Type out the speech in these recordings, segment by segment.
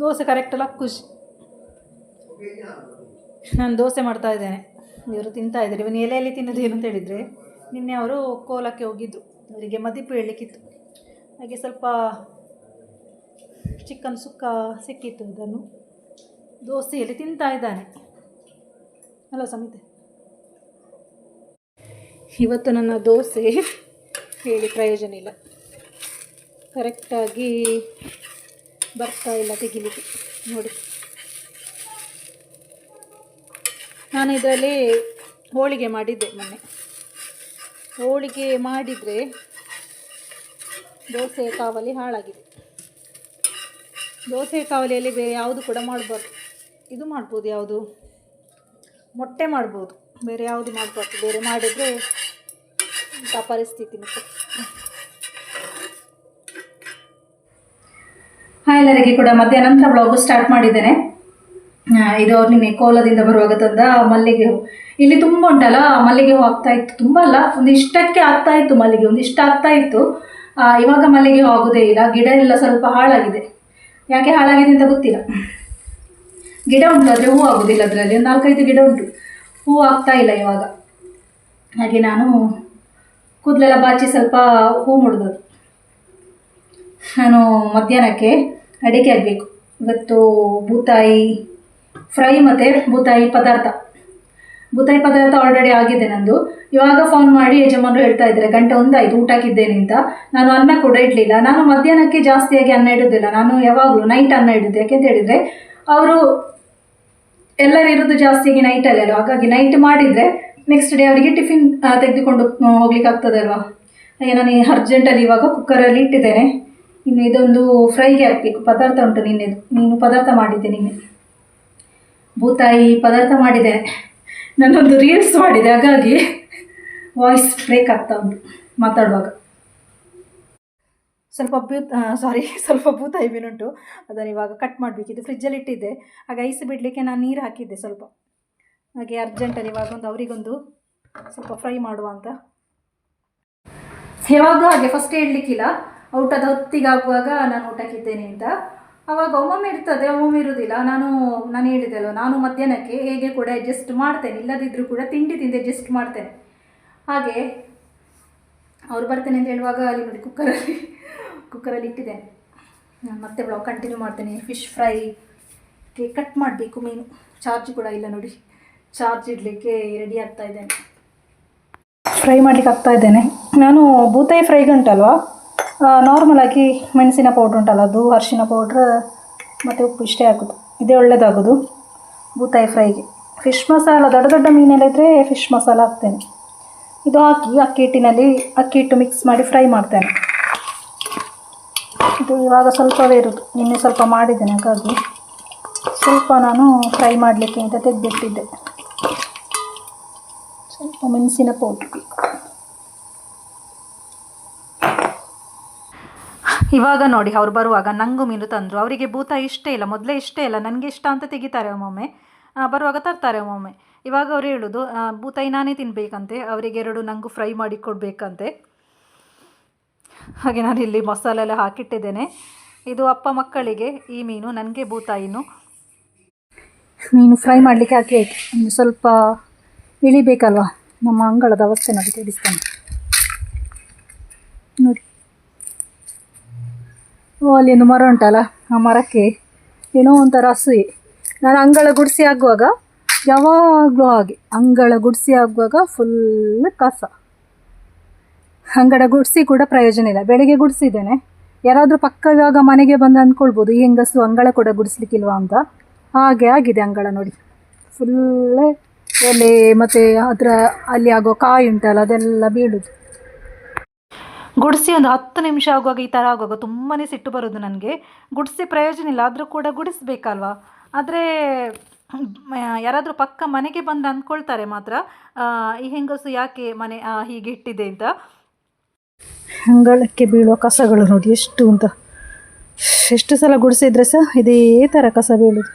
ದೋಸೆ ಕರೆಕ್ಟಲ್ಲ ಖುಷಿ. ನಾನು ದೋಸೆ ಮಾಡ್ತಾ ಇದ್ದೇನೆ. ಇವರು ತಿಂತಾ ಇದ್ದಾರೆ. ಇವನು ಎಲೆಯಲ್ಲಿ ತಿನ್ನೋದು ಏನು ಅಂತ ಹೇಳಿದರೆ, ನಿನ್ನೆ ಅವರು ಕೋಲಕ್ಕೆ ಹೋಗಿದ್ದರು ಅವರಿಗೆ ಮದಿಪು ಹೇಳಲಿಕ್ಕಿತ್ತು. ಹಾಗೆ ಸ್ವಲ್ಪ ಚಿಕನ್ ಸುಕ್ಕ ಸಿಕ್ಕಿತ್ತು ಅದನ್ನು. ದೋಸೆಯಲ್ಲಿ ತಿಂತಾ ಇದ್ದಾನೆ. ಅಲ್ಲ ಸಮಿತೆ. ಇವತ್ತು ನನ್ನ ದೋಸೆ ಹೇಳಿ ಪ್ರಯೋಜನ ಇಲ್ಲ. ಕರೆಕ್ಟಾಗಿ ಬರ್ತಾ ಇಲ್ಲ, ತೆಗಿಲಿಕ್ಕೆ. ನೋಡಿ. ನಾನು ಇದರಲ್ಲಿ ಹೋಳಿಗೆ ಮಾಡಿದ್ದೆ ಮೊನ್ನೆ. ಹೋಳಿಗೆ ಮಾಡಿದರೆ ದೋಸೆ ಕಾವಲಿ ಹಾಳಾಗಿದೆ. ದೋಸೆ ಕಾವಲಿಯಲ್ಲಿ ಬೇರೆ ಯಾವುದು ಕೂಡ ಮಾಡಬಾರ್ದು. ಇದು ಮಾಡ್ಬೋದು ಯಾವುದು? ಮೊಟ್ಟೆ ಮಾಡ್ಬೋದು. ಬೇರೆ ಯಾವುದು ಮಾಡಬಾರ್ದು. ಬೇರೆ ಮಾಡಿದರೆ ಇಂಥ ಪರಿಸ್ಥಿತಿ ಮತ್ತೆ. ಎಲ್ಲರಿಗೆ ಕೂಡ ಮಧ್ಯಾಹ್ನ ನಂತರ ಬ್ಲಾಗು ಸ್ಟಾರ್ಟ್ ಮಾಡಿದ್ದೇನೆ. ಇದು ಅವ್ರು ನಿನ್ನೆ ಕೋಲದಿಂದ ಬರುವಾಗ ತಂದ ಮಲ್ಲಿಗೆ ಹೂ. ಇಲ್ಲಿ ತುಂಬ ಉಂಟಲ್ಲ ಮಲ್ಲಿಗೆ ಹೂ ಆಗ್ತಾ ಇತ್ತು. ತುಂಬ ಅಲ್ಲ, ಒಂದು ಇಷ್ಟಕ್ಕೆ ಆಗ್ತಾ ಇತ್ತು ಮಲ್ಲಿಗೆ ಒಂದು ಇಷ್ಟ ಆಗ್ತಾ ಇತ್ತು. ಇವಾಗ ಮಲ್ಲಿಗೆ ಹೂ ಆಗೋದೇ ಇಲ್ಲ, ಗಿಡ ಎಲ್ಲ ಸ್ವಲ್ಪ ಹಾಳಾಗಿದೆ. ಯಾಕೆ ಹಾಳಾಗಿದೆ ಅಂತ ಗೊತ್ತಿಲ್ಲ. ಗಿಡ ಉಂಟು, ಆದರೆ ಹೂ ಆಗೋದಿಲ್ಲ ಅದರಲ್ಲಿ. ಒಂದು ನಾಲ್ಕೈದು ಗಿಡ ಉಂಟು. ಹೂ ಆಗ್ತಾ ಇಲ್ಲ ಇವಾಗ. ಹಾಗೆ ನಾನು ಕೂದಲೆಲ್ಲ ಬಾಚಿ ಸ್ವಲ್ಪ ಹೂ ಮುಡ್ದದು ನಾನು ಮಧ್ಯಾಹ್ನಕ್ಕೆ ಅಡಿಕೆ ಆಗಬೇಕು. ಇವತ್ತು ಬೂತಾಯಿ ಫ್ರೈ ಮತ್ತು ಬೂತಾಯಿ ಪದಾರ್ಥ. ಬೂತಾಯಿ ಪದಾರ್ಥ ಆಲ್ರೆಡಿ ಆಗಿದೆ ನಂದು. ಇವಾಗ ಫೋನ್ ಮಾಡಿ ಯಜಮಾನರು ಹೇಳ್ತಾ ಇದ್ದಾರೆ, ಗಂಟೆ ಒಂದಾಯ್ತು ಊಟಕ್ಕಿದ್ದೇನೆ ಅಂತ. ನಾನು ಅನ್ನ ಕೂಡ ಇಡಲಿಲ್ಲ. ನಾನು ಮಧ್ಯಾಹ್ನಕ್ಕೆ ಜಾಸ್ತಿಯಾಗಿ ಅನ್ನ ಇಡೋದಿಲ್ಲ ನಾನು ಯಾವಾಗಲೂ ನೈಟ್ ಅನ್ನ ಇಡೋದು. ಯಾಕೆಂತ ಹೇಳಿದರೆ, ಅವರು ಎಲ್ಲರೂ ಇರೋದು ಜಾಸ್ತಿಯಾಗಿ ನೈಟಲ್ಲಿ ಅಲ್ವಾ? ಹಾಗಾಗಿ ನೈಟ್ ಮಾಡಿದರೆ ನೆಕ್ಸ್ಟ್ ಡೇ ಅವರಿಗೆ ಟಿಫಿನ್ ತೆಗೆದುಕೊಂಡು ಹೋಗ್ಲಿಕ್ಕೆ ಆಗ್ತದಲ್ವಾ ನಾನು ಅರ್ಜೆಂಟಲ್ಲಿ ಇವಾಗ ಕುಕ್ಕರಲ್ಲಿ ಇಟ್ಟಿದ್ದೇನೆ. ಇನ್ನು ಇದೊಂದು ಫ್ರೈಗೆ ಹಾಕಬೇಕು. ಪದಾರ್ಥ ಉಂಟು ನಿನ್ನೆದು ನೀನು ಪದಾರ್ಥ ಮಾಡಿದ್ದೆ ನಿನ್ನೆ. ಭೂತಾಯಿ ಪದಾರ್ಥ ಮಾಡಿದೆ. ನಾನೊಂದು ರೀಲ್ಸ್ ಮಾಡಿದೆ. ಹಾಗಾಗಿ ವಾಯ್ಸ್ ಬ್ರೇಕ್ ಆಗ್ತಾ ಉಂಟು ಮಾತಾಡುವಾಗ. ಸ್ವಲ್ಪ ಭೂತ ಸಾರಿ ಸ್ವಲ್ಪ ಭೂತಾಯಿ ಮೀನುಂಟು ಅದನ್ನು ಇವಾಗ ಕಟ್ ಮಾಡಬೇಕು. ಇದು ಫ್ರಿಜ್ಜಲ್ಲಿ ಇಟ್ಟಿದ್ದೆ. ಹಾಗೆ ಐಸ್ ಬಿಡಲಿಕ್ಕೆ ನಾನು ನೀರು ಹಾಕಿದ್ದೆ ಸ್ವಲ್ಪ. ಹಾಗೆ ಅರ್ಜೆಂಟಲ್ಲಿ ಇವಾಗ ಒಂದು ಅವರಿಗೊಂದು ಸ್ವಲ್ಪ ಫ್ರೈ ಮಾಡುವ ಅಂತ. ಯಾವಾಗ ಹಾಗೆ ಫಸ್ಟ್ ಹೇಳಲಿಕ್ಕಿಲ್ಲ. ಊಟದ ಹೊತ್ತಿಗಾಗುವಾಗ ನಾನು ಊಟಕ್ಕಿದ್ದೇನೆ ಅಂತ. ಆವಾಗ ಒಮ್ಮೊಮ್ಮೆ ಇರ್ತದೆ, ಒಮ್ಮೊಮ್ಮೆ ಇರುವುದಿಲ್ಲ. ನಾನು ನಾನು ಹೇಳಿದೆಲ್ಲ ನಾನು ಮಧ್ಯಾಹ್ನಕ್ಕೆ ಹೇಗೆ ಕೂಡ ಅಡ್ಜಸ್ಟ್ ಮಾಡ್ತೇನೆ. ಇಲ್ಲದಿದ್ದರೂ ಕೂಡ ತಿಂಡಿ ತಿಂದು ಅಡ್ಜಸ್ಟ್ ಮಾಡ್ತೇನೆ. ಹಾಗೆ ಅವ್ರು ಬರ್ತೇನೆ ಅಂತ ಹೇಳುವಾಗ ಅಲ್ಲಿ ನೋಡಿ ಕುಕ್ಕರಲ್ಲಿ ಕುಕ್ಕರಲ್ಲಿ ಇಟ್ಟಿದ್ದೇನೆ. ನಾನು ಮತ್ತೆ ಬ್ಲಾಗ್ ಕಂಟಿನ್ಯೂ ಮಾಡ್ತೇನೆ. ಫಿಶ್ ಫ್ರೈ ಕಟ್ ಮಾಡಬೇಕು ಮೀನು. ಚಾರ್ಜ್ ಕೂಡ ಇಲ್ಲ ನೋಡಿ. ಚಾರ್ಜ್ ಇಡಲಿಕ್ಕೆ ರೆಡಿ ಆಗ್ತಾ ಇದ್ದೇನೆ. ಫ್ರೈ ಮಾಡಲಿಕ್ಕೆ ಆಗ್ತಾ ಇದ್ದೇನೆ. ನಾನು ಬೂತಾಯಿ ಫ್ರೈಗೆ ಉಂಟಲ್ವಾ? ನಾರ್ಮಲ್ ಆಗಿ ಮೆಣಸಿನ ಪೌಡ್ರ್ ಉಂಟಲ್ಲ, ಅದು ಅರಿಶಿನ ಪೌಡ್ರ್ ಮತ್ತು ಉಪ್ಪು ಇಷ್ಟೇ ಹಾಕೋದು ಇದೇ ಒಳ್ಳೆಯದಾಗೋದು ಬೂತಾಯಿ ಫ್ರೈಗೆ ಫಿಶ್ ಮಸಾಲ ದೊಡ್ಡ ದೊಡ್ಡ ಮೀನೆಲ್ಲ ಇದ್ದರೆ ಫಿಶ್ ಮಸಾಲ ಹಾಕ್ತೇನೆ. ಇದು ಹಾಕಿ ಅಕ್ಕಿ ಹಿಟ್ಟಿನಲ್ಲಿ, ಅಕ್ಕಿ ಹಿಟ್ಟು ಮಿಕ್ಸ್ ಮಾಡಿ ಫ್ರೈ ಮಾಡ್ತೇನೆ. ಇದು ಇವಾಗ ಸ್ವಲ್ಪವೇ ಇರೋದು, ನಿನ್ನೆ ಸ್ವಲ್ಪ ಮಾಡಿದ್ದೇನೆ, ಹಾಗಾಗಿ ಸ್ವಲ್ಪ ನಾನು ಫ್ರೈ ಮಾಡಲಿಕ್ಕೆ ಅಂತ ತೆಗೆದಿಟ್ಟಿದ್ದೆ. ಸ್ವಲ್ಪ ಮೆಣಸಿನ ಪೌಡ್ರ್ ಬೇಕು ಇವಾಗ ನೋಡಿ, ಅವ್ರು ಬರುವಾಗ ನಂಗು ಮೀನು ತಂದರು. ಅವರಿಗೆ ಭೂತ ಇಷ್ಟೇ ಇಲ್ಲ, ಮೊದಲೇ ಇಷ್ಟೇ ಇಲ್ಲ. ನನಗೆ ಇಷ್ಟ ಅಂತ ತೆಗಿತಾರೆ ಒಮ್ಮೊಮ್ಮೆ. ಬರುವಾಗ ತರ್ತಾರೆ ಒಮ್ಮೊಮ್ಮೆ. ಇವಾಗ ಅವ್ರು ಹೇಳೋದು ಭೂತ ಭೂತಾಯಿ ನಾನೇ ತಿನ್ನಬೇಕಂತೆ ಅವರಿಗೆ ಎರಡು ನಂಗು ಫ್ರೈ ಮಾಡಿ ಕೊಡಬೇಕಂತೆ. ಹಾಗೆ ನಾನು ಇಲ್ಲಿ ಮಸಾಲೆ ಎಲ್ಲ ಹಾಕಿಟ್ಟಿದ್ದೇನೆ. ಇದು ಅಪ್ಪ ಮಕ್ಕಳಿಗೆ ಈ ಮೀನು, ನನಗೆ ಭೂತಾಯಿನು ಮೀನು ಫ್ರೈ ಮಾಡಲಿಕ್ಕೆ ಹಾಕಿ ಸ್ವಲ್ಪ ಇಳಿಬೇಕಲ್ವ? ನಮ್ಮ ಅಂಗಳದ ಅವಸ್ಥೆ ನೋಡಿ, ತಿಳಿಸ್ತಾನೆ ನೋಡಿ ಅಲ್ಲಿ ಒಂದು ಮರ ಉಂಟಲ್ಲ? ಆ ಮರಕ್ಕೆ ಏನೋ ಒಂಥರ ಅಸೂಯೆ ನಾನು ಅಂಗಳ ಗುಡಿಸಿ ಆಗುವಾಗ ಯಾವಾಗಲೂ ಹಾಗೆ. ಅಂಗಳ ಗುಡಿಸಿ ಆಗುವಾಗ ಫುಲ್ ಕಸ. ಅಂಗಡ ಗುಡಿಸಿ ಕೂಡ ಪ್ರಯೋಜನ ಇಲ್ಲ. ಬೆಳಗ್ಗೆ ಗುಡಿಸಿದ್ದೇನೆ. ಯಾರಾದರೂ ಪಕ್ಕ ಇವಾಗ ಮನೆಗೆ ಬಂದು ಅಂದ್ಕೊಳ್ಬೋದು, ಈ ಹೆಂಗಸು ಅಂಗಳ ಕೂಡ ಗುಡಿಸ್ಲಿಕ್ಕಿಲ್ವಾ ಅಂತ. ಹಾಗೆ ಆಗಿದೆ ಅಂಗಳ ನೋಡಿ. ಫುಲ್ಲೇ ಎಲೆ ಮತ್ತು ಅದರ ಅಲ್ಲಿ ಆಗೋ ಕಾಯಿ ಉಂಟಲ್ಲ, ಅದೆಲ್ಲ ಬೀಳುದು. ಗುಡಿಸಿ ಒಂದು ಹತ್ತು ನಿಮಿಷ ಆಗುವಾಗ ಈ ಥರ ಆಗುವಾಗ ತುಂಬಾ ಸಿಟ್ಟು ಬರೋದು ನನಗೆ. ಗುಡಿಸಿ ಪ್ರಯೋಜನ ಇಲ್ಲ, ಆದರೂ ಕೂಡ ಗುಡಿಸ್ಬೇಕಲ್ವಾ? ಆದರೆ ಯಾರಾದರೂ ಪಕ್ಕ ಮನೆಗೆ ಬಂದು ಅಂದ್ಕೊಳ್ತಾರೆ ಮಾತ್ರ. ಈ ಹೆಂಗಸು ಯಾಕೆ ಮನೆ ಹೀಗೆ ಇಟ್ಟಿದೆ ಅಂತ. ಅಂಗಳಕ್ಕೆ ಬೀಳುವ ಕಸಗಳು ನೋಡಿ, ಎಷ್ಟು ಅಂತ. ಎಷ್ಟು ಸಲ ಗುಡಿಸಿದ್ರೆ ಸಹ ಇದೇ ಥರ ಕಸ ಬೀಳೋದು.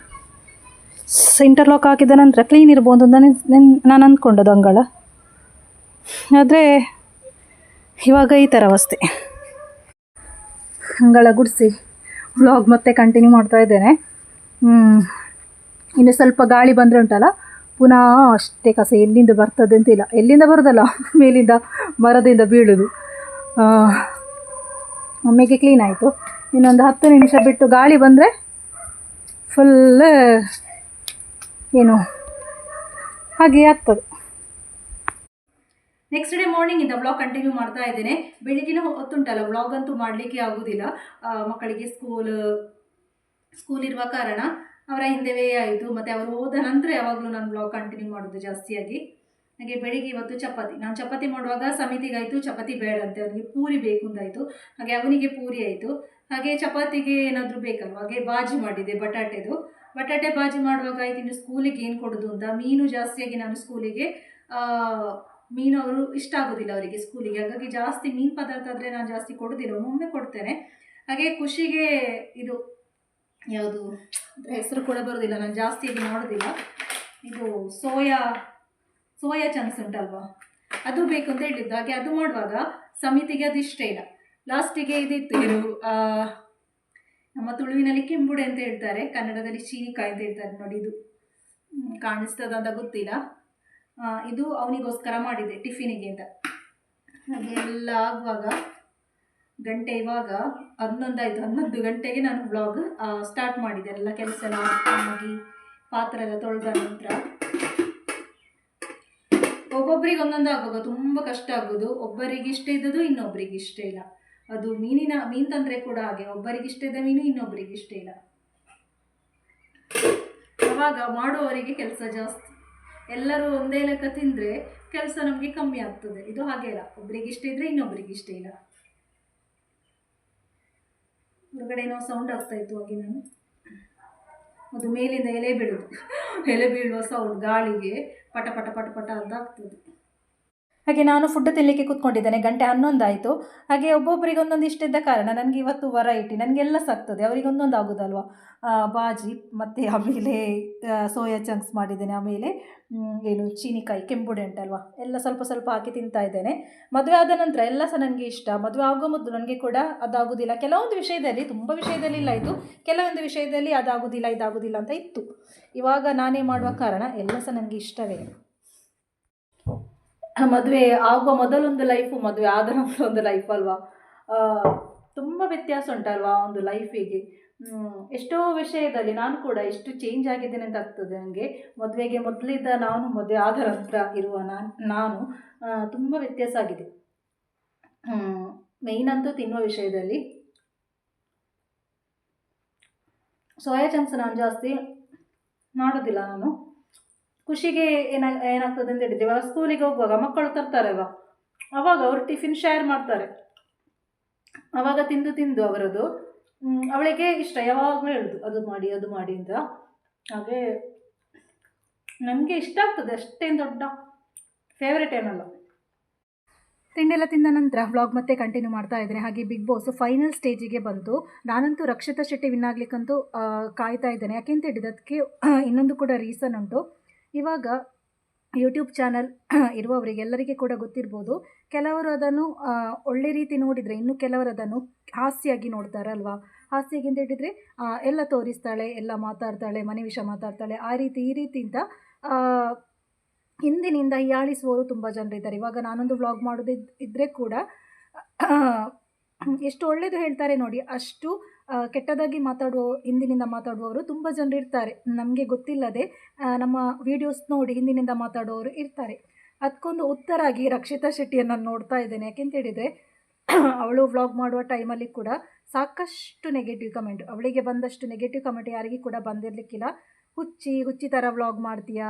ಇಂಟರ್ಲಾಕ್ ಹಾಕಿದ ನಂತರ ಕ್ಲೀನ್ ಇರ್ಬೋದು ನಾನು ಅಂದ್ಕೊಂಡದ್ದು ಅಂಗಳ. ಆದರೆ ಇವಾಗ ಈ ಥರ ಅವಸ್ಥೆ. ಅಂಗಳ ಗುಡಿಸಿ. ವ್ಲಾಗ್ ಮತ್ತೆ ಕಂಟಿನ್ಯೂ ಮಾಡ್ತಾ ಇದ್ದೇನೆ. ಇನ್ನು ಸ್ವಲ್ಪ ಗಾಳಿ ಬಂದರೆ ಉಂಟಲ್ಲ, ಪುನಃ ಅಷ್ಟೇ ಕಸ ಎಲ್ಲಿಂದ ಬರ್ತದೆ ಅಂತಿಲ್ಲ ಎಲ್ಲಿಂದ ಬರೋದಲ್ಲ, ಮೇಲಿಂದ ಮರದಿಂದ ಬೀಳೋದು. ಒಮ್ಮೆಗೆ ಕ್ಲೀನ್ ಆಯಿತು. ಇನ್ನೊಂದು ಹತ್ತು ನಿಮಿಷ ಬಿಟ್ಟು ಗಾಳಿ ಬಂದರೆ ಫುಲ್ ಏನು, ಹಾಗೆ ಆಗ್ತದೆ. ನೆಕ್ಸ್ಟ್ ಡೇ ಮಾರ್ನಿಂಗ್ ಇಂದ ಬ್ಲಾಗ್ ಕಂಟಿನ್ಯೂ ಮಾಡ್ತಾ ಇದ್ದೇನೆ. ಬೆಳಿಗ್ಗೆ ಹೊತ್ತುಂಟಲ್ಲ ಬ್ಲಾಗ್ ಅಂತೂ ಮಾಡಲಿಕ್ಕೆ ಆಗೋದಿಲ್ಲ. ಮಕ್ಕಳಿಗೆ ಸ್ಕೂಲ್ ಸ್ಕೂಲ್ ಇರುವ ಕಾರಣ ಅವರ ಹಿಂದೆವೇ ಆಯಿತು. ಮತ್ತು ಅವರು ಹೋದ ನಂತರ ಯಾವಾಗಲೂ ನಾನು ಬ್ಲಾಗ್ ಕಂಟಿನ್ಯೂ ಮಾಡೋದು ಜಾಸ್ತಿಯಾಗಿ. ಹಾಗೆ ಬೆಳಿಗ್ಗೆ ಇವತ್ತು ಚಪಾತಿ. ನಾನು ಚಪಾತಿ ಮಾಡುವಾಗ ಸಮಿತಿಗಾಯಿತು, ಚಪಾತಿ ಬೇಡ ಅಂತೆ ಅವನಿಗೆ ಪೂರಿ ಬೇಕು ಅಂತಾಯಿತು ಹಾಗೆ ಅವನಿಗೆ ಪೂರಿ ಆಯಿತು. ಹಾಗೆ ಚಪಾತಿಗೆ ಏನಾದರೂ ಬೇಕಲ್ವ? ಹಾಗೆ ಬಾಜಿ ಮಾಡಿದೆ, ಬಟಾಟೆದು. ಬಟಾಟೆ ಬಾಜಿ ಮಾಡುವಾಗ ಆಯ್ತು, ಇನ್ನು ಸ್ಕೂಲಿಗೆ ಏನು ಕೊಡೋದು ಅಂತ. ಮೀನು ಜಾಸ್ತಿಯಾಗಿ ನಾನು ಸ್ಕೂಲಿಗೆ ಮೀನು ಅವರು ಇಷ್ಟ ಆಗೋದಿಲ್ಲ ಅವರಿಗೆ ಸ್ಕೂಲಿಗೆ. ಹಾಗಾಗಿ ಜಾಸ್ತಿ ಮೀನು ಪದಾರ್ಥ ಆದರೆ ನಾನು ಜಾಸ್ತಿ ಕೊಡೋದಿಲ್ಲ. ಒಮ್ಮೊಮ್ಮೆ ಕೊಡ್ತೇನೆ. ಹಾಗೆ ಖುಷಿಗೆ ಇದು ಯಾವುದು ಹೆಸರು ಕೂಡ ಬರೋದಿಲ್ಲ. ನಾನು ಜಾಸ್ತಿ ಇದು ಮಾಡೋದಿಲ್ಲ ಇದು ಸೋಯಾ ಸೋಯಾ ಚಾನ್ಸ್ ಉಂಟಲ್ವಾ? ಅದು ಬೇಕು ಅಂತ ಹೇಳಿದ್ದು. ಹಾಗೆ ಅದು ಮಾಡುವಾಗ ಸಮಿತಿಗೆ ಅದು ಇಷ್ಟ ಇಲ್ಲ. ಲಾಸ್ಟಿಗೆ ಇದಿತ್ತು ಇದು ಆ, ನಮ್ಮ ತುಳುವಿನಲ್ಲಿ ಕೆಂಬುಡೆ ಅಂತ ಹೇಳ್ತಾರೆ. ಕನ್ನಡದಲ್ಲಿ ಚೀನಿಕಾಯಿ ಅಂತ ಹೇಳ್ತಾರೆ ನೋಡಿ ಇದು. ಕಾಣಿಸ್ತದ ಅಂತ ಗೊತ್ತಿಲ್ಲ. ಇದು ಅವನಿಗೋಸ್ಕರ ಮಾಡಿದೆ, ಟಿಫಿನಿಗೆ ಅಂತ. ಎಲ್ಲ ಆಗುವಾಗ, ಗಂಟೆ ಇವಾಗ ಹನ್ನೊಂದಾಯಿತು, ಹನ್ನೊಂದು ಗಂಟೆಗೆ ನಾನು ಬ್ಲಾಗ್ ಸ್ಟಾರ್ಟ್ ಮಾಡಿದೆ. ಎಲ್ಲ ಕೆಲಸ ಎಲ್ಲ ಆಗಿ ಪಾತ್ರೆ ಎಲ್ಲ ತೊಳೆದ ನಂತರ ಒಬ್ಬೊಬ್ಬರಿಗೆ ಒಂದೊಂದು ಆಗುವಾಗ ತುಂಬ ಕಷ್ಟ ಆಗೋದು ಒಬ್ಬರಿಗೆ ಇಷ್ಟ ಇದ್ದದ್ದು ಇನ್ನೊಬ್ಬರಿಗೆ ಇಷ್ಟ ಇಲ್ಲ. ಅದು ಮೀನಿನ, ಮೀನು ತಂದರೆ ಕೂಡ ಹಾಗೆ. ಒಬ್ಬರಿಗೆ ಇಷ್ಟ ಇದ್ದ ಮೀನು ಇನ್ನೊಬ್ಬರಿಗೆ ಇಷ್ಟ ಇಲ್ಲ. ಅವಾಗ ಮಾಡುವವರಿಗೆ ಕೆಲಸ ಜಾಸ್ತಿ. ಎಲ್ಲರೂ ಒಂದೇ ಲೆಕ್ಕ ತಿಂದರೆ ಕೆಲಸ ನಮಗೆ ಕಮ್ಮಿ ಆಗ್ತದೆ. ಇದು ಹಾಗೆ ಇಲ್ಲ ಒಬ್ಬರಿಗೆ ಇಷ್ಟ ಇದ್ದರೆ ಇನ್ನೊಬ್ಬರಿಗೆ ಇಷ್ಟ ಇಲ್ಲ. ಹೊರಗಡೆ ಏನೋ ಸೌಂಡ್ ಆಗ್ತಾ ಇತ್ತು ಹಾಗೆ ನಾನು. ಅದು ಮೇಲಿಂದ ಎಲೆ ಬೀಳುದು. ಎಲೆ ಬೀಳುವ ಸೌಂಡ್ ಗಾಳಿಗೆ ಪಟ ಪಟ ಪಟ ಪಟ ಅಂತ ಆಗ್ತದೆ. ಹಾಗೆ ನಾನು ಫುಡ್ ತಿನ್ನಲಿಕ್ಕೆ ಕೂತ್ಕೊಂಡಿದ್ದೇನೆ, ಗಂಟೆ ಹನ್ನೊಂದಾಯಿತು. ಹಾಗೆ ಒಬ್ಬೊಬ್ಬರಿಗೆ ಒಂದೊಂದು ಇಷ್ಟ ಇದ್ದ ಕಾರಣ ನನಗೆ ಇವತ್ತು ವರೈಟಿ ನನಗೆಲ್ಲ ಸಾಕ್ತದೆ ಅವರಿಗೆ ಒಂದೊಂದು ಆಗೋದಲ್ವಾ? ಬಾಜಿ, ಮತ್ತು ಆಮೇಲೆ ಸೋಯಾ ಚಂಕ್ಸ್ ಮಾಡಿದ್ದೇನೆ, ಆಮೇಲೆ ಏನು ಚೀನಿಕಾಯಿ, ಕೆಂಪುಡೆ ಉಂಟಲ್ವಾ? ಎಲ್ಲ ಸ್ವಲ್ಪ ಸ್ವಲ್ಪ ಹಾಕಿ ತಿಂತಾ ಇದ್ದೇನೆ. ಮದುವೆ ಆದ ನಂತರ ಎಲ್ಲ ಸಹ ನನಗೆ ಇಷ್ಟ. ಮದುವೆ ಆಗೋ ಮೊದಲು ನನಗೆ ಕೂಡ ಅದಾಗೋದಿಲ್ಲ. ಕೆಲವೊಂದು ವಿಷಯದಲ್ಲಿ, ತುಂಬ ವಿಷಯದಲ್ಲಿ ಇಲ್ಲ ಇದು. ಕೆಲವೊಂದು ವಿಷಯದಲ್ಲಿ ಅದಾಗೋದಿಲ್ಲ, ಇದಾಗೋದಿಲ್ಲ ಅಂತ ಇತ್ತು. ಇವಾಗ ನಾನೇ ಮಾಡುವ ಕಾರಣ ಎಲ್ಲ ಸಹ ನನಗೆ ಇಷ್ಟವೇ. ಮದುವೆ ಆಗುವ ಮೊದಲೊಂದು ಲೈಫು ಮದುವೆ ಆದ ನಂತರ ಒಂದು ಲೈಫ್ ಅಲ್ವಾ ತುಂಬ ವ್ಯತ್ಯಾಸ ಉಂಟಲ್ವಾ ಒಂದು ಲೈಫಿಗೆ ಎಷ್ಟೋ ವಿಷಯದಲ್ಲಿ ನಾನು ಕೂಡ ಎಷ್ಟು ಚೇಂಜ್ ಆಗಿದ್ದೇನೆ ಅಂತ ಆಗ್ತದೆ ನನಗೆ ಮದುವೆಗೆ ಮೊದಲಿದ್ದ ನಾನು ಮದುವೆ ಆದ ನಂತರ ಇರುವ ನಾನು ನಾನು ತುಂಬ ವ್ಯತ್ಯಾಸ ಆಗಿದೆ. ಮೇಯ್ನ್ ಅಂತೂ ತಿನ್ನುವ ವಿಷಯದಲ್ಲಿ. ಸೋಯಾ ಚಂಕ್ಸ್ ನಾನು ಜಾಸ್ತಿ ಮಾಡೋದಿಲ್ಲ ನಾನು. ಖುಷಿಗೆ ಏನ, ಏನಾಗ್ತದೆ ಅಂತ ಹೇಳಿದ್ರೆ ಸ್ಕೂಲಿಗೆ ಹೋಗುವಾಗ ಮಕ್ಕಳು ತರ್ತಾರಲ್ವ ಅವಾಗ ಅವರು ಟಿಫಿನ್ ಶೇರ್ ಮಾಡ್ತಾರೆ. ಅವಾಗ ತಿಂದು ತಿಂದು ಅವರದು ಅವಳಿಗೆ ಇಷ್ಟ, ಯಾವಾಗಲೂ ಹೇಳುದು, ಅದು ಮಾಡಿ ಅದು ಮಾಡಿ ಅಂತ. ಹಾಗೆ ನನಗೆ ಇಷ್ಟ ಆಗ್ತದೆ, ಅಷ್ಟೇನು ದೊಡ್ಡ ಫೇವ್ರೆಟ್ ಏನಲ್ಲ. ತಿಂಡೆಲ್ಲ ತಿಂದ ನಂತರ ವ್ಲಾಗ್ ಮತ್ತೆ ಕಂಟಿನ್ಯೂ ಮಾಡ್ತಾ ಇದ್ದಾರೆ ಹಾಗೆ ಬಿಗ್ ಬಾಸ್ ಫೈನಲ್ ಸ್ಟೇಜಿಗೆ ಬಂತು. ನಾನಂತೂ ರಕ್ಷಿತಾ ಶೆಟ್ಟಿ ವಿನ್ ಆಗ್ಲಿಕ್ಕಂತೂ ಕಾಯ್ತಾ ಇದ್ದೇನೆ. ಯಾಕೆಂತ ಹೇಳಿದ್ದು ಅದಕ್ಕೆ ಇನ್ನೊಂದು ಕೂಡ ರೀಸನ್ ಉಂಟು. ಇವಾಗ ಯೂಟ್ಯೂಬ್ ಚಾನಲ್ ಇರುವವರಿಗೆಲ್ಲರಿಗೆ ಕೂಡ ಗೊತ್ತಿರ್ಬೋದು. ಕೆಲವರು ಅದನ್ನು ಒಳ್ಳೆ ರೀತಿ ನೋಡಿದರೆ ಇನ್ನು ಕೆಲವರು ಅದನ್ನು ಹಾಸ್ಯಾಗಿ ನೋಡ್ತಾರಲ್ವಾ? ಹಾಸ್ಯಾಗಿ ಅಂತ ಹೇಳಿದರೆ ಎಲ್ಲ ತೋರಿಸ್ತಾಳೆ ಎಲ್ಲ ಮಾತಾಡ್ತಾಳೆ ಮನೆ ವಿಷಯ ಮಾತಾಡ್ತಾಳೆ ಆ ರೀತಿ ಈ ರೀತಿ ಅಂತ ಆ, ಹಿಂದಿನಿಂದ ಹೀಯಾಳಿಸುವವರು ತುಂಬ ಜನರಿದ್ದಾರೆ ಇವಾಗ ನಾನೊಂದು ವ್ಲಾಗ್ ಮಾಡೋದು ಇದ್ದರೆ ಕೂಡ ಎಷ್ಟು ಒಳ್ಳೆಯದು ಹೇಳ್ತಾರೆ ನೋಡಿ ಅಷ್ಟು ಕೆಟ್ಟದಾಗಿ ಮಾತಾಡುವ, ಹಿಂದಿನಿಂದ ಮಾತಾಡುವವರು ತುಂಬ ಜನರು ಇರ್ತಾರೆ. ನಮಗೆ ಗೊತ್ತಿಲ್ಲದೆ ನಮ್ಮ ವಿಡಿಯೋಸ್ ನೋಡಿ ಹಿಂದಿನಿಂದ ಮಾತಾಡುವವರು ಇರ್ತಾರೆ. ಅದಕ್ಕೊಂದು ಉತ್ತರಾಗಿ ರಕ್ಷಿತಾ ಶೆಟ್ಟಿಯನ್ನು ನೋಡ್ತಾ ಇದ್ದೇನೆ. ಯಾಕೆಂತ ಹೇಳಿದರೆ, ಅವಳು ವ್ಲಾಗ್ ಮಾಡುವ ಟೈಮಲ್ಲಿ ಕೂಡ ಸಾಕಷ್ಟು ನೆಗೆಟಿವ್ ಕಮೆಂಟ್ ಅವಳಿಗೆ ಬಂದಷ್ಟು ನೆಗೆಟಿವ್ ಕಮೆಂಟ್ ಯಾರಿಗೂ ಕೂಡ ಬಂದಿರಲಿಕ್ಕಿಲ್ಲ. ಹುಚ್ಚಿ ಹುಚ್ಚಿ ಥರ ವ್ಲಾಗ್ ಮಾಡ್ತೀಯಾ?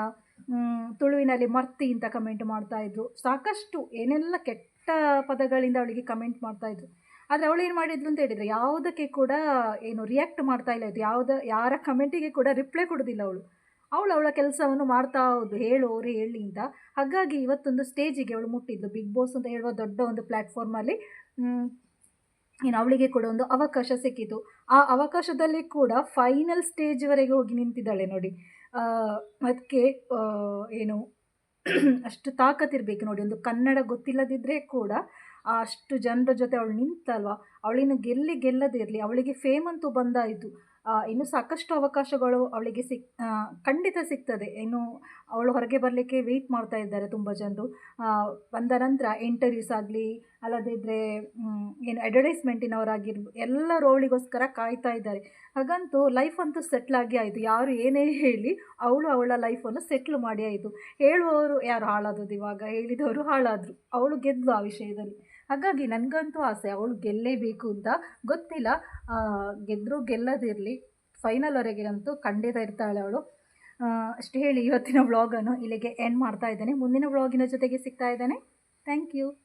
ತುಳುವಿನಲ್ಲಿ ಮರ್ತಿ ಅಂತ ಕಮೆಂಟ್ ಮಾಡ್ತಾಯಿದ್ರು ಸಾಕಷ್ಟು ಏನೆಲ್ಲ ಕೆಟ್ಟ ಪದಗಳಿಂದ ಅವಳಿಗೆ ಕಮೆಂಟ್ ಮಾಡ್ತಾಯಿದ್ರು ಆದರೆ ಅವಳು ಏನು ಮಾಡಿದ್ಲು ಅಂತ ಹೇಳಿದರೆ, ಯಾವುದಕ್ಕೆ ಕೂಡ ಏನು ರಿಯಾಕ್ಟ್ ಮಾಡ್ತಾ ಇಲ್ಲ ಇದು. ಯಾವುದ, ಯಾರ ಕಮೆಂಟಿಗೆ ಕೂಡ ರಿಪ್ಲೈ ಕೊಡೋದಿಲ್ಲ ಅವಳು. ಅವಳು ಅವಳ ಕೆಲಸವನ್ನು ಮಾಡ್ತಾ ಹೌದು ಹೇಳು, ಅವರು ಹೇಳಿ ಅಂತ. ಹಾಗಾಗಿ ಇವತ್ತೊಂದು ಸ್ಟೇಜಿಗೆ ಅವಳು ಮುಟ್ಟಿದ್ದು. ಬಿಗ್ ಬಾಸ್ ಅಂತ ಹೇಳುವ ದೊಡ್ಡ ಒಂದು ಪ್ಲ್ಯಾಟ್ಫಾರ್ಮಲ್ಲಿ ಏನು ಅವಳಿಗೆ ಕೂಡ ಒಂದು ಅವಕಾಶ ಸಿಕ್ಕಿತು. ಆ ಅವಕಾಶದಲ್ಲಿ ಕೂಡ ಫೈನಲ್ ಸ್ಟೇಜ್ವರೆಗೆ ಹೋಗಿ ನಿಂತಿದ್ದಾಳೆ ನೋಡಿ. ಅದಕ್ಕೆ ಏನು, ಅಷ್ಟು ತಾಕತ್ತಿರಬೇಕು ನೋಡಿ. ಒಂದು ಕನ್ನಡ ಗೊತ್ತಿಲ್ಲದಿದ್ದರೆ ಕೂಡ ಅಷ್ಟು ಜನರ ಜೊತೆ ಅವಳು ನಿಂತಲ್ವ? ಅವಳಿನ ಗೆಲ್ಲಿ ಗೆಲ್ಲದಿರಲಿ ಅವಳಿಗೆ ಫೇಮ್ ಅಂತೂ ಬಂದಾಯಿತು ಇನ್ನೂ ಸಾಕಷ್ಟು ಅವಕಾಶಗಳು ಅವಳಿಗೆ ಸಿಕ್ ಖಂಡಿತ ಸಿಗ್ತದೆ. ಇನ್ನು ಅವಳು ಹೊರಗೆ ಬರಲಿಕ್ಕೆ ವೆಯ್ಟ್ ಮಾಡ್ತಾ ಇದ್ದಾರೆ ತುಂಬ ಜನರು. ಬಂದ ನಂತರ ಇಂಟರ್ವ್ಯೂಸ್ ಆಗಲಿ ಅಲ್ಲದಿದ್ದರೆ ಏನು ಅಡ್ವರ್ಟೈಸ್ಮೆಂಟಿನವರಾಗಿರ್ಬ ಎಲ್ಲ ರೋಳಿಗೋಸ್ಕರ ಕಾಯ್ತಾ ಇದ್ದಾರೆ. ಹಾಗಂತೂ ಲೈಫ್ ಅಂತೂ ಸೆಟ್ಲ್ ಆಗಿ ಆಯಿತು. ಯಾರು ಏನೇ ಹೇಳಿ ಅವಳು ಅವಳ ಲೈಫನ್ನು ಸೆಟ್ಲ್ ಮಾಡಿ ಆಯಿತು. ಹೇಳುವವರು ಯಾರು ಹಾಳಾದದ್ದು ಇವಾಗ? ಹೇಳಿದವರು ಹಾಳಾದರು. ಅವಳು ಗೆದ್ದು ಆ ವಿಷಯದಲ್ಲಿ. ಹಾಗಾಗಿ ನನಗಂತೂ ಆಸೆ, ಅವಳು ಗೆಲ್ಲೇಬೇಕು ಅಂತ. ಗೊತ್ತಿಲ್ಲ. ಗೆದ್ದರೂ ಗೆಲ್ಲದಿರಲಿ. ಫೈನಲ್ವರೆಗೆ ಅಂತೂ ಖಂಡಿತ ಇರ್ತಾಳೆ ಅವಳು. ಅಷ್ಟು ಹೇಳಿ ಇವತ್ತಿನ ವ್ಲಾಗನ್ನು ಇಲ್ಲಿಗೆ ಎಂಡ್ ಮಾಡ್ತಾ ಇದ್ದೇನೆ. ಮುಂದಿನ ವ್ಲಾಗಿನ ಜೊತೆಗೆ ಸಿಗ್ತಾ ಇದ್ದೇನೆ. Thank you